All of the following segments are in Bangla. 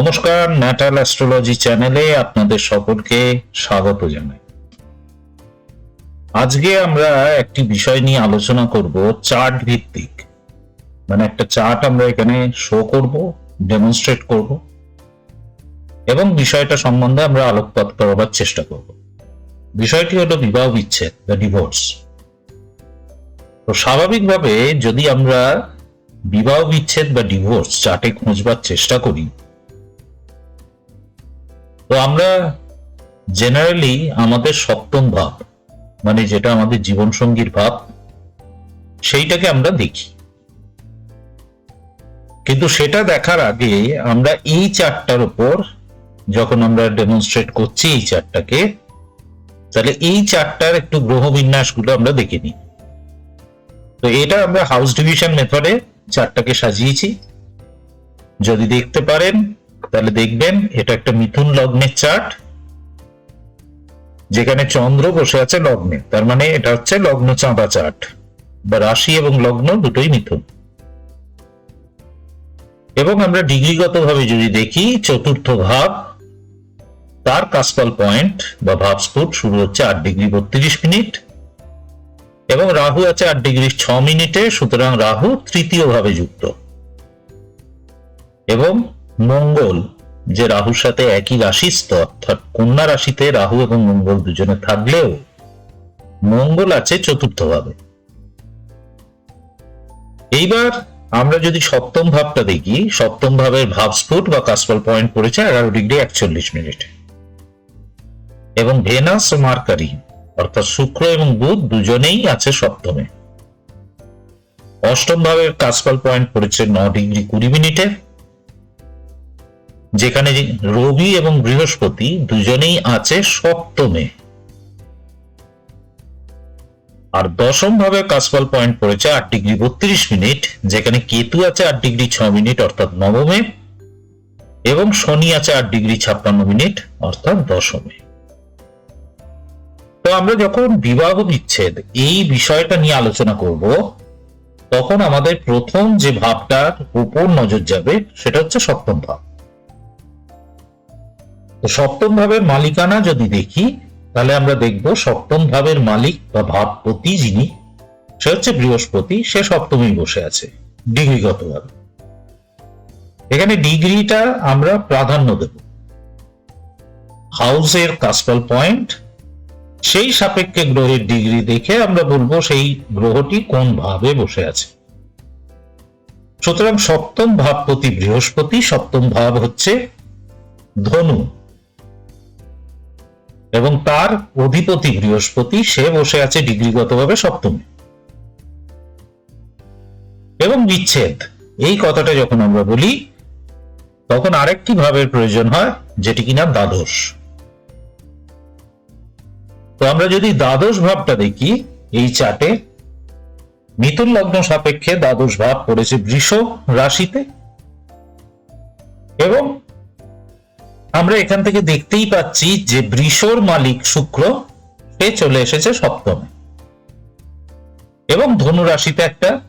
নমস্কার ন্যাটাল অ্যাস্ট্রোলজি চ্যানেলে আপনাদের সকলকে স্বাগত জানাই। আজকে আমরা একটি বিষয় নিয়ে আলোচনা করব, চার্ট ভিত্তিক। মানে একটা চার্ট আমরা এখানে শো করব ডেমনস্ট্রেট করব, এবং বিষয়টা সম্বন্ধে আমরা আলোকপাত করাবার চেষ্টা করব। বিষয়টি হলো বিবাহ বিচ্ছেদ, বা ডিভোর্স তো স্বাভাবিকভাবে যদি আমরা বিবাহ বিচ্ছেদ বা ডিভোর্স চার্টে খুঁজবার চেষ্টা করি তো আমরা জেনারেলি আমাদের সপ্তম ভাব মানে যেটা আমাদের জীবন সঙ্গীর ভাব, সেইটাকে আমরা দেখি। কিন্তু সেটা দেখার আগে আমরা এই চারটার উপর যখন আমরা ডেমনস্ট্রেট করছি এই চারটাকে, তাহলে এই চারটার একটু গ্রহ বিন্যাসগুলো আমরা দেখে নিই। তো এটা আমরা হাউস ডিভিশন মেথডে চারটাকে সাজিয়েছি। যদি দেখতে পারেন তাহলে দেখবেন, এটা একটা মিথুন লগ্নের চার্ট যেখানে চন্দ্র বসে আছে লগ্নে। তার মানে এটা হচ্ছে লগ্ন চাঁদা চার্ট বা রাশি এবং লগ্ন দুটোই মিথুন। এবং আমরা ডিগ্রিগত ভাবে যদি দেখি, চতুর্থ ভাব, তার কাসপাল পয়েন্ট বা ভাব স্ফুট শুরু হচ্ছে আট ডিগ্রি বত্রিশ মিনিট, এবং রাহু আছে আট ডিগ্রি ছ মিনিটে, সুতরাং রাহু তৃতীয় ভাবে যুক্ত। এবং মঙ্গল, যে রাহুর সাথে একই রাশিস্থ অর্থাৎ কন্যা রাশিতে রাহু এবং মঙ্গল দুজনে থাকলেও মঙ্গল আছে চতুর্থ ভাবে এইবার আমরা যদি সপ্তম ভাবটা দেখি, সপ্তম ভাবের ভাবস্ফুট বা কাসপাল পয়েন্ট পড়েছে এগারো ডিগ্রি একচল্লিশ মিনিট। এবং ভেনাস ও মার্কারি, অর্থাৎ শুক্র এবং বুধ দুজনেই আছে সপ্তমে। অষ্টম ভাবের কাসপাল পয়েন্ট পড়েছে ন ডিগ্রি কুড়ি মিনিটে। যেখানে রবি এবং বৃহস্পতি দুজনেই আছে সপ্তমে। আর দশম ভাবে কাসপাল পয়েন্ট পড়েছে আট ডিগ্রি বত্রিশ মিনিট, যেখানে কেতু আছে আট ডিগ্রি ছ মিনিট, অর্থাৎ নবমে, এবং শনি আছে আট ডিগ্রি ছাপ্পান্ন মিনিট, অর্থাৎ দশমে। তো আমরা যখন বিবাহ বিচ্ছেদ এই বিষয়টা নিয়ে আলোচনা করব, তখন আমাদের প্রথম যে ভাবটার উপর নজর যাবে, সেটা হচ্ছে সপ্তম ভাব। তো সপ্তম ভাবের মালিকানা যদি দেখি, তাহলে আমরা দেখব সপ্তম ভাবের মালিক বা ভাবপতি যিনি, সে হচ্ছে বৃহস্পতি, সে সপ্তমী বসে আছে ডিগ্রিগত ভাবে এখানে ডিগ্রিটা আমরা প্রাধান্য দেব। হাউসের কাসপাল পয়েন্ট, সেই সাপেক্ষে গ্রহের ডিগ্রি দেখে আমরা বলব সেই গ্রহটি কোন ভাবে বসে আছে। সুতরাং সপ্তম ভাবপতি বৃহস্পতি, সপ্তম ভাব হচ্ছে ধনু। এবং তার অধিপতি বৃহস্পতি, সে বসে আছে ডিগ্রিগতভাবে সপ্তমে। এবং বিচ্ছেদ, এই কথাটা যখন আমরা বলি, তখন আরেকটি ভাবের প্রয়োজন হয়, যেটি কিনা দ্বাদশ। তো আমরা যদি দ্বাদশ ভাবটা দেখি, এই চার্টে, মিথুন লগ্ন সাপেক্ষে দ্বাদশ ভাব পড়েছে বৃষ রাশিতে। এবং আমরা এখান থেকে দেখতেই পাচ্ছি যে বৃষর মালিক শুক্র, সে চলে এসেছে সপ্তমে। এবং ধনু রাশিতে একটা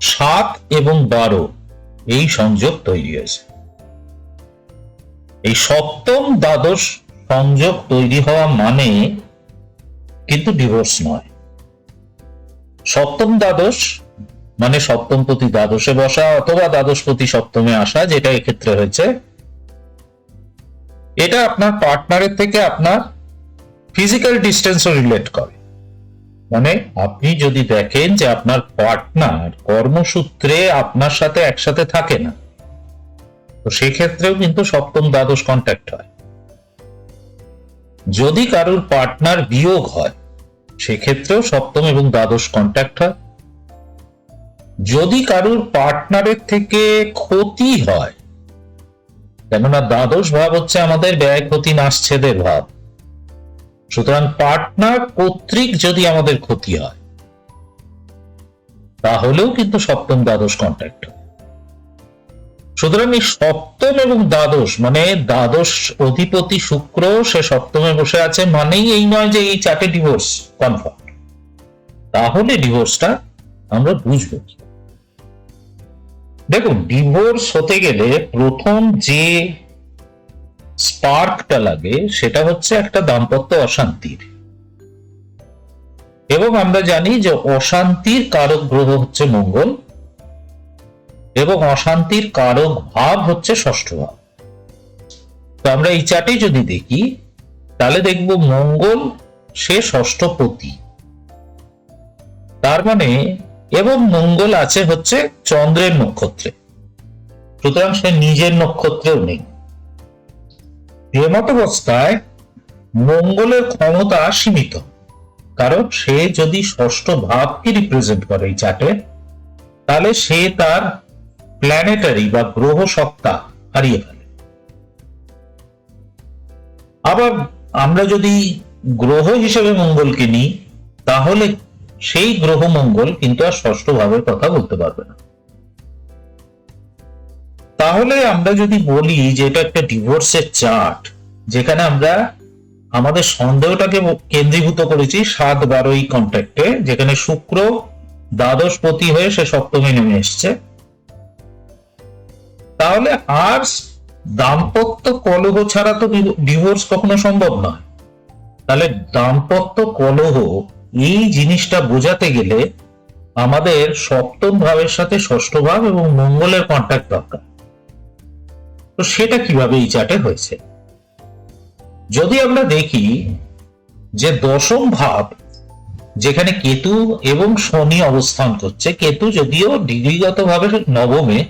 সাত এবং বারো এই সংযোগ তৈরি হয়েছে। এই সপ্তম দ্বাদশ সংযোগ তৈরি হওয়া মানে কিন্তু ডিভোর্স নয়। সপ্তম দ্বাদশ মানে সপ্তমপতি দ্বাদশে বসা অথবা দ্বাদশপতি সপ্তমে আসা, যেটা এক্ষেত্রে হয়েছে। এটা আপনার পার্টনারের থেকে আপনার ফিজিক্যাল ডিস্টেন্সও রিলেট করে। মানে আপনি যদি দেখেন যে আপনার পার্টনার কর্মসূত্রে আপনার সাথে একসাথে থাকে না, তো সেক্ষেত্রেও কিন্তু সপ্তম দ্বাদশ কন্ট্যাক্ট হয়। যদি কারোর পার্টনার বিয়োগ হয়, সেক্ষেত্রেও সপ্তম এবং দ্বাদশ কন্ট্যাক্ট হয়। যদি কারুর পার্টনারের থেকে ক্ষতি হয়, কেননা দ্বাদশ ভাব হচ্ছে আমাদের ব্যয় ক্ষতি নাশছেদের ভাব। সুতরাং পার্টনার কর্তৃক যদি আমাদের ক্ষতি হয়, তাহলেও কিন্তু সপ্তম দ্বাদশ কন্ট্যাক্ট সুতরাং এই সপ্তম এবং দ্বাদশ মানে দ্বাদশ অধিপতি শুক্র, সে সপ্তমে বসে আছে মানেই এই নয় যে এই চারটে ডিভোর্স কনফার্ম তাহলে ডিভোর্সটা আমরা বুঝব দেখুন ডিভোর্স হতে গেলে প্রথম যে স্পার্কটা লাগে, সেটা হচ্ছে একটা দাম্পত্য অশান্তির। এবং আমরা জানি যে অশান্তির কারক গ্রহ হচ্ছে মঙ্গল, এবং অশান্তির কারক ভাব হচ্ছে ষষ্ঠ ভাব। তো আমরা এই চার্টে যদি দেখি, তাহলে দেখব মঙ্গল সে ষষ্ঠপতি তার মানে এবং মঙ্গল আছে হচ্ছে চন্দ্রের নক্ষত্রে। সুতরাং সে নিজের নক্ষত্রেও নেই। অবস্থায় মঙ্গলের ক্ষমতা সীমিত। কারণ সে যদি ষষ্ঠ ভাবকে রিপ্রেজেন্ট করে এই চার্টে তাহলে সে তার প্ল্যানেটারি বা গ্রহ সত্তা হারিয়ে ফেলে। আবার আমরা যদি গ্রহ হিসেবে মঙ্গলকে নিই, তাহলে সেই গ্রহ মঙ্গল কিন্তু আর ষষ্ঠ ভাবের কথা বলতে পারবে না। তাহলে আমরা যদি বলি যে এটা একটা ডিভোর্সের চার্ট যেখানে আমরা আমাদের সন্দেহটাকে কেন্দ্রীভূত করেছি সাত বারোই কন্ট্যাক্টে যেখানে শুক্র দ্বাদশপতি হয়ে সে সপ্তমে নেমে এসছে। তাহলে আর দাম্পত্য কলহ ছাড়া তো ডিভোর্স কখনো সম্ভব নয়। তাহলে দাম্পত্য কলহ এই জিনিসটা বোঝাতে গেলে আমাদের সপ্তম ভাবের সাথে ষষ্ঠ ভাব এবং মঙ্গলের কন্ট্যাক্ট দরকার। তো সেটা কীভাবে এই চার্টে হয়েছে? যদি আমরা দেখি যে দশম ভাব, যেখানে কেতু এবং শনি অবস্থান করছে, কেতু যদিও ডিগ্রিগত ভাবে নবমে,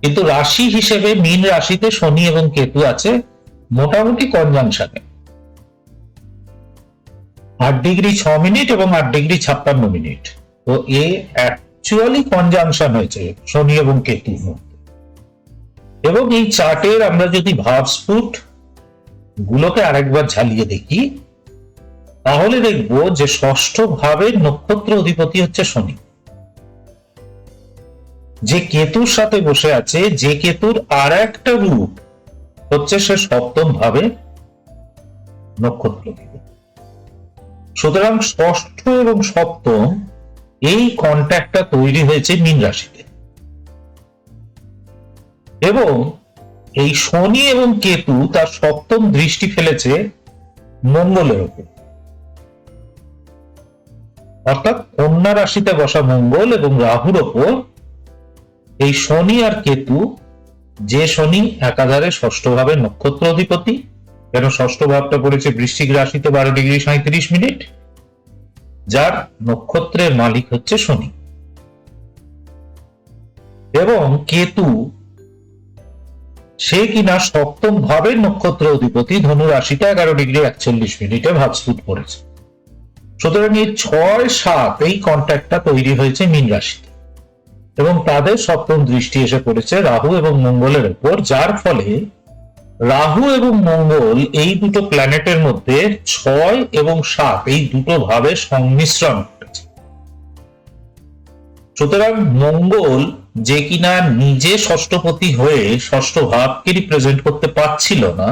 কিন্তু রাশি হিসেবে মীন রাশিতে শনি এবং কেতু আছে, মোটামুটি কনজাংশনে আট ডিগ্রি ছ মিনিট এবং আট ডিগ্রি ছাপ্পান্ন মিনিট। তো এ অ্যাকচুয়ালি কনজাংশন হয়েছে, শনি এবং কেতুর মধ্যে। এবং এই চার্টের আমরা যদি ভাবস্ফুট গুলোকে আরেকবার ঝালিয়ে দেখি, তাহলে দেখব যে ষষ্ঠ ভাবের নক্ষত্র অধিপতি হচ্ছে শনি। যে কেতুর সাথে বসে আছে, যে কেতুর আর একটা রূপ হচ্ছে সে সপ্তম ভাবে নক্ষত্র সুতরাং ষষ্ঠ এবং সপ্তম এই কন্ট্যাক্টটা তৈরি হয়েছে মীন রাশিতে। এবং এই শনি এবং কেতু তার সপ্তম দৃষ্টি ফেলেছে মঙ্গলের উপর অর্থাৎ কন্যা রাশিতে বসা মঙ্গল এবং রাহুর ওপর এই শনি আর কেতু, যে শনি একাধারে ষষ্ঠ ভাবে নক্ষত্র অধিপতি কেন ষষ্ঠ ভাবটা পড়েছে? বৃশ্চিক রাশিতে বারো ডিগ্রি সাঁত্রিশ মিনিট। যার নক্ষত্রের মালিক হচ্ছে শনি। এবং কেতু, সে কিনা সপ্তম ভাবের নক্ষত্র অধিপতি, ধনু রাশিতে এগারো ডিগ্রি একচল্লিশ মিনিটে ভাবস্ফুট পড়েছে। সুতরাং এই ছয় সাত, এই কন্ট্যাক্টটা তৈরি হয়েছে মীন রাশিতে। এবং তাদের সপ্তম দৃষ্টি এসে পড়েছে রাহু এবং মঙ্গলের উপর, যার ফলে রাহু এবং মঙ্গল এই দুটো প্ল্যানেটের মধ্যে ছয় এবং সাত, এই দুটো ভাবে সংমিশ্রণ সুতরাং মঙ্গল যে কিনা নিজে ষষ্ঠপতি হয়ে ষষ্ঠ ভাবকে রিপ্রেজেন্ট করতে পারছিল না,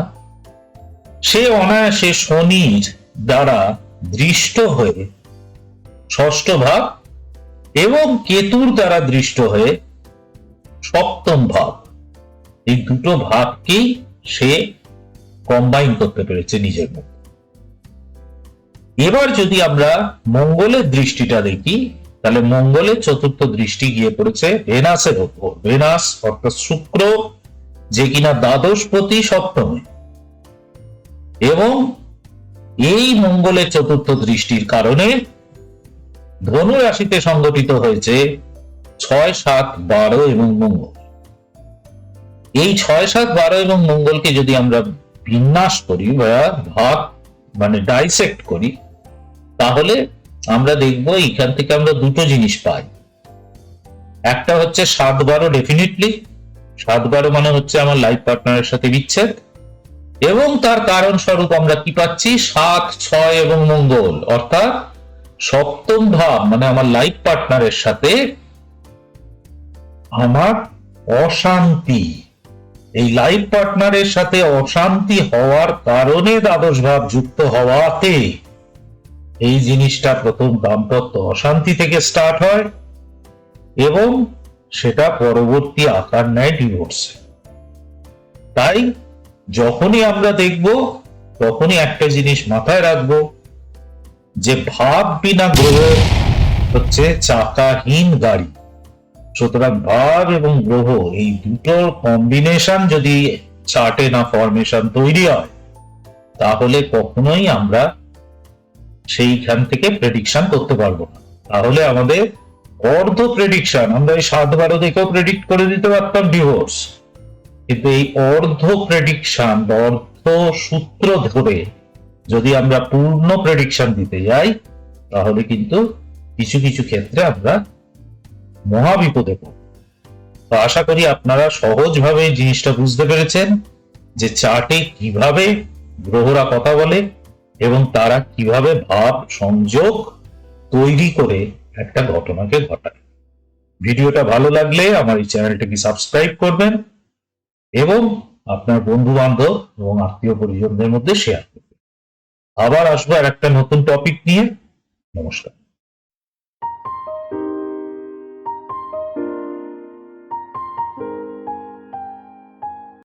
সে অনায়াসে শনির দ্বারা দৃষ্ট হয়ে ষষ্ঠ ভাব এবং কেতুর দ্বারা দৃষ্ট হয়ে সপ্তম ভাব, এই দুটো ভাবকেই সে কম্বাইন করতে পেরেছে নিজের মধ্যে এবার যদি আমরা মঙ্গলের দৃষ্টিটা দেখি, তাহলে মঙ্গলের চতুর্থ দৃষ্টি গিয়ে পড়েছে ভেনাসের উপর ভেনাস অর্থাৎ শুক্র, যে কিনা দ্বাদশপতি সপ্তমে। এবং এই মঙ্গলের চতুর্থ দৃষ্টির কারণে ধনু রাশিতে সংগঠিত হয়েছে ছয়, সাত, বারো এবং মঙ্গল। এই ছয় সাত বারো এবং মঙ্গলকে যদি আমরা বিন্যাস করি বা ভাগ মানে ডাইসেক্ট করি, তাহলে আমরা দেখব এখান থেকে আমরা দুটো জিনিস পাই। একটা হচ্ছে সাত বারো ডেফিনেটলি সাত বারো মানে হচ্ছে আমার লাইফ পার্টনারের সাথে বিচ্ছেদ, এবং তার কারণ স্বরূপ আমরা কি পাচ্ছি? সাত, ছয় এবং মঙ্গল, অর্থাৎ সপ্তম ভাব মানে আমার লাইফ পার্টনারের সাথে আমার অশান্তি। এই লাইফ পার্টনারের সাথে অশান্তি হওয়ার কারণে দ্বাদশ ভাব যুক্ত হওয়াতে এই জিনিসটা প্রথম দাম্পত্য অশান্তি থেকে স্টার্ট হয় এবং সেটা পরবর্তী আকার নেয় ডিভোর্সে তাই যখনই আমরা দেখব, তখনই একটা জিনিস মাথায় রাখব, যে ভাব বিনা গ্রহ হচ্ছে চাকাহীন গাড়ি। সুতরাং ভাব এবং গ্রহ, এই দুটোর কম্বিনেশন যদি চার্টে না ফরমেশন তৈরি হয়, তাহলে কখনোই আমরা সেইখান থেকে প্রেডিকশন করতে পারব না। তাহলে আমাদের অর্ধ প্রেডিকশন আমরা এই সাত বারো দেখেও প্রেডিক্ট করে দিতে পারতাম ডিভোর্স কিন্তু এই অর্ধ প্রেডিকশন বা অর্ধ সূত্র ধরে যদি আমরা পূর্ণ প্রেডিকশন দিতে যাই, তাহলে কিন্তু কিছু কিছু ক্ষেত্রে আমরা মহা বিপদে পড়ব তো আশা করি আপনারা সহজভাবে জিনিসটা বুঝতে পেরেছেন যে চার্টে কীভাবে গ্রহরা কথা বলে এবং তারা কীভাবে ভাব সংযোগ তৈরি করে একটা ঘটনাকে ঘটায়। ভিডিওটা ভালো লাগলে আমার এই চ্যানেলটাকে সাবস্ক্রাইব করবেন এবং আপনার বন্ধু বান্ধব এবং আত্মীয় পরিজনদের মধ্যে শেয়ার করবেন। আবার আসব আর একটা নতুন টপিক নিয়ে। নমস্কার।